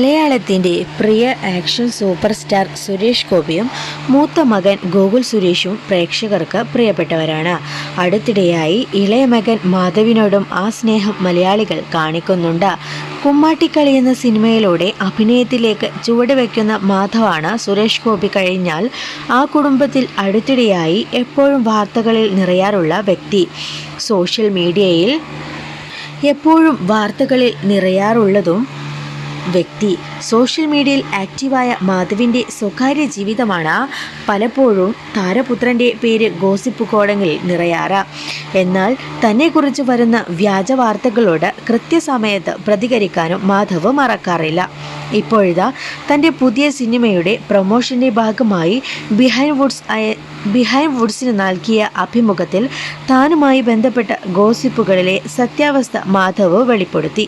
മലയാളത്തിന്റെ പ്രിയ action super star Suresh ഗോപിയും മൂത്ത മകൻ ഗോകുൽ സുരേഷും പ്രേക്ഷകർക്ക് പ്രിയപ്പെട്ടവരാണ്. അടുത്തിടെയായി ഇളയ മകൻ മാധവിനോടും ആ സ്നേഹം മലയാളികൾ കാണിക്കുന്നുണ്ട്. കുമ്മാട്ടിക്കളി എന്ന സിനിമയിലൂടെ അഭിനയത്തിലേക്ക് ചുവടുവെക്കുന്ന മാധവാണ് സുരേഷ് ഗോപി കഴിഞ്ഞാൽ ആ കുടുംബത്തിൽ അടുത്തിടെയായി എപ്പോഴും വാർത്തകളിൽ നിറയാറുള്ള വ്യക്തി. സോഷ്യൽ മീഡിയയിൽ എപ്പോഴും വാർത്തകളിൽ നിറയാറുള്ളതും വ്യക്തി. സോഷ്യൽ മീഡിയയിൽ ആക്റ്റീവായ മാധവിന്റെ സ്വകാര്യ ജീവിതമാണ് പലപ്പോഴും താരപുത്രന്റെ പേര് ഗോസിപ്പ് കോടങ്ങളിൽ നിറയാറ്. എന്നാൽ തന്നെക്കുറിച്ച് വരുന്ന വ്യാജ വാർത്തകളോട് കൃത്യസമയത്ത് പ്രതികരിക്കാനും മാധവ് മറക്കാറില്ല. ഇപ്പോഴിതാ തന്റെ പുതിയ സിനിമയുടെ പ്രൊമോഷന്റെ ഭാഗമായി ബിഹൈൻഡ് വുഡ്സ് ബിഹൈൻഡ് വുഡ്സിന് നൽകിയ അഭിമുഖത്തിൽ താനുമായി ബന്ധപ്പെട്ട ഗോസിപ്പുകളിലെ സത്യാവസ്ഥ മാധവ് വെളിപ്പെടുത്തി.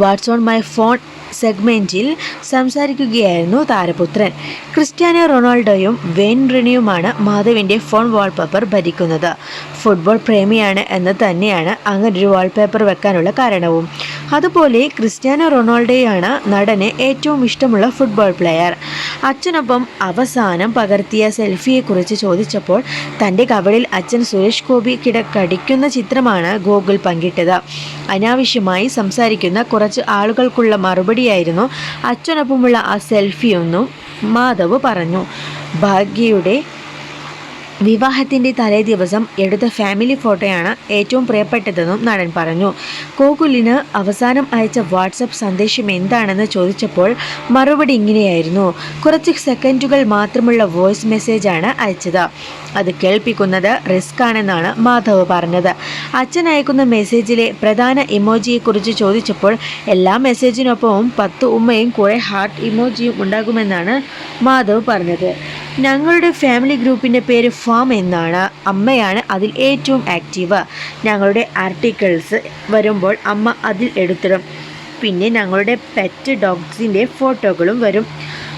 വാട്സ് ഓൺ മൈ ഫോൺ സെഗ്മെന്റിൽ സംസാരിക്കുകയായിരുന്നു താരപുത്രൻ. ക്രിസ്ത്യാനോ റൊണാൾഡോയും വെയിൻ റിനിയുമാണ് മാധവിന്റെ ഫോൺ വാൾപേപ്പർ ഭരിക്കുന്നത്. ഫുട്ബോൾ പ്രേമിയാണ് എന്ന് തന്നെയാണ് അങ്ങനൊരു വാൾപേപ്പർ വെക്കാനുള്ള കാരണവും. അതുപോലെ ക്രിസ്ത്യാനോ റൊണാൾഡോയാണ് നടന് ഏറ്റവും ഇഷ്ടമുള്ള ഫുട്ബോൾ പ്ലെയർ അച്ഛനൊപ്പം അവസാനം പകർത്തിയ സെൽഫിയെക്കുറിച്ച് ചോദിച്ചപ്പോൾ തന്റെ കവളിൽ അച്ഛൻ സുരേഷ് ഗോപി കിടക്കടിക്കുന്ന ചിത്രമാണ് ഗൂഗിൾ പങ്കിട്ടത്. അനാവശ്യമായി സംസാരിക്കുന്ന കുറച്ച് ആളുകൾക്കുള്ള മറുപടിയായിരുന്നു അച്ഛനൊപ്പമുള്ള ആ സെൽഫിയൊന്നും മാധവ് പറഞ്ഞു. ഭാഗ്യയുടെ വിവാഹത്തിന്റെ തലേ ദിവസം എടുത്ത ഫാമിലി ഫോട്ടോയാണ് ഏറ്റവും പ്രിയപ്പെട്ടതെന്നും നടൻ പറഞ്ഞു. ഗോകുലിന് അവസാനം അയച്ച വാട്സപ്പ് സന്ദേശം എന്താണെന്ന് ചോദിച്ചപ്പോൾ മറുപടി ഇങ്ങനെയായിരുന്നു. കുറച്ച് സെക്കൻഡുകൾ മാത്രമുള്ള വോയിസ് മെസ്സേജാണ് അയച്ചത്. അത് കേൾപ്പിക്കുന്നത് റിസ്ക് ആണെന്നാണ് മാധവ് പറഞ്ഞത്. അച്ഛൻ അയക്കുന്ന മെസ്സേജിലെ പ്രധാന ഇമോജിയെക്കുറിച്ച് ചോദിച്ചപ്പോൾ എല്ലാ മെസ്സേജിനൊപ്പവും പത്ത് ഉമ്മയും കുറേ ഹാർട്ട് ഇമോജിയും ഉണ്ടാകുമെന്നാണ് മാധവ് പറഞ്ഞത്. ഞങ്ങളുടെ ഫാമിലി ഗ്രൂപ്പിന്റെ പേര് ഫാം എന്നാണ്. അമ്മയാണ് അതിൽ ഏറ്റവും ആക്റ്റീവ്. ഞങ്ങളുടെ ആർട്ടിക്കിൾസ് വരുമ്പോൾ അമ്മ അതിൽ എടുത്തിടും. പിന്നെ ഞങ്ങളുടെ പെറ്റ് ഡോഗ്സിന്റെ ഫോട്ടോകളും വരും.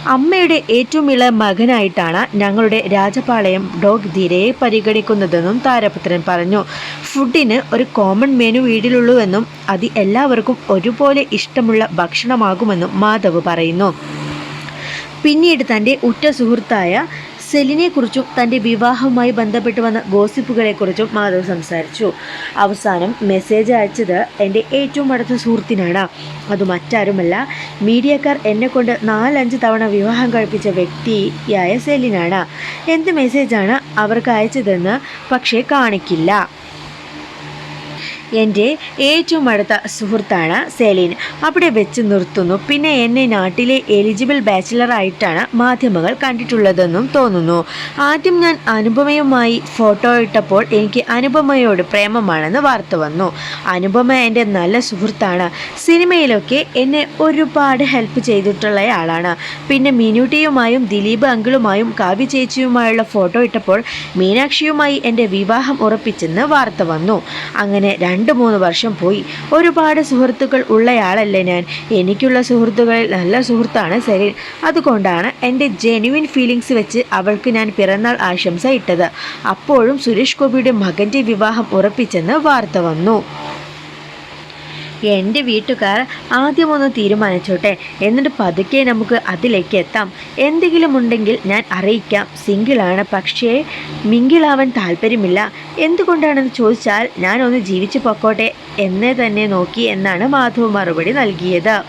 അമ്മയുടെ ഏറ്റവും ഇളയ മകനായിട്ടാണ് ഞങ്ങളുടെ രാജപാളയം ഡോഗ് ധീരയെ പരിഗണിക്കുന്നതെന്നും താരപുത്രൻ പറഞ്ഞു. ഫുഡിന് ഒരു കോമൺ മെനു വീട്ടിലുള്ളൂവെന്നും അത് എല്ലാവർക്കും ഒരുപോലെ ഇഷ്ടമുള്ള ഭക്ഷണമാകുമെന്നും മാധവ് പറയുന്നു. പിന്നീട് തന്റെ ഉറ്റ സുഹൃത്തായ സെലിനെക്കുറിച്ചും തന്റെ വിവാഹവുമായി ബന്ധപ്പെട്ട് വന്ന ഗോസിപ്പുകളെക്കുറിച്ചും മാധവ് സംസാരിച്ചു. അവസാനം മെസ്സേജ് അയച്ചത് എന്റെ ഏറ്റവും അടുത്ത സുഹൃത്തിനാണ്. അത് മറ്റാരുമല്ല മീഡിയക്കാർ എന്നെക്കൊണ്ട് നാലഞ്ച് തവണ വിവാഹം കഴിപ്പിച്ച വ്യക്തിയായ സെലിനാണ്. എന്ത് മെസ്സേജാണ് അവർക്ക് അയച്ചതെന്ന് പക്ഷേ കാണിക്കില്ല. എന്റെ ഏറ്റവും അടുത്ത സുഹൃത്താണ് സെലീൻ. അവിടെ വെച്ച് നിർത്തുന്നു. പിന്നെ എന്നെ നാട്ടിലെ എലിജിബിൾ ബാച്ചിലറായിട്ടാണ് മാധ്യമങ്ങൾ കണ്ടിട്ടുള്ളതെന്നും തോന്നുന്നു. ആദ്യം ഞാൻ അനുപമയുമായി ഫോട്ടോ ഇട്ടപ്പോൾ എനിക്ക് അനുപമയോട് പ്രേമമാണെന്ന് വാർത്ത വന്നു. അനുപമ എന്റെ നല്ല സുഹൃത്താണ്. സിനിമയിലൊക്കെ എന്നെ ഒരുപാട് ഹെൽപ്പ് ചെയ്തിട്ടുള്ളയാളാണ്. പിന്നെ മിനുട്ടിയുമായും ദിലീപ് അങ്കിളുമായും കാവ്യ ചേച്ചിയുമായുള്ള ഫോട്ടോ ഇട്ടപ്പോൾ മീനാക്ഷിയുമായി എന്റെ വിവാഹം ഉറപ്പിച്ചെന്ന് വാർത്ത വന്നു. അങ്ങനെ രണ്ട് മൂന്ന് വർഷം പോയി. ഒരുപാട് സുഹൃത്തുക്കൾ ഉള്ളയാളല്ലേ ഞാൻ. എനിക്കുള്ള സുഹൃത്തുക്കളിൽ നല്ല സുഹൃത്താണ് സെറിൻ അതുകൊണ്ടാണ് എന്റെ ജെനുവിൻ ഫീലിങ്സ് വെച്ച് അവൾക്ക് ഞാൻ പിറന്നാൾ ആശംസ ഇട്ടത്. അപ്പോഴും സുരേഷ് ഗോപിയുടെ മകന്റെ വിവാഹം ഉറപ്പിച്ചെന്ന് വാർത്ത വന്നു. എന്റെ വീട്ടുകാർ ആദ്യമൊന്ന് തീരുമാനിച്ചോട്ടെ. എന്നിട്ട് പതുക്കെ നമുക്ക് അതിലേക്ക് എത്താം. എന്തെങ്കിലും ഉണ്ടെങ്കിൽ ഞാൻ അറിയിക്കാം. സിംഗിളാണ് പക്ഷേ മിങ്കിളാവാൻ താല്പര്യമില്ല. എന്തുകൊണ്ടാണെന്ന് ചോദിച്ചാൽ ഞാനൊന്ന് ജീവിച്ചു പൊക്കോട്ടെ. എന്നേ തന്നെ നോക്കി എന്നാണ് മാധവ് മറുപടി നൽകിയത്.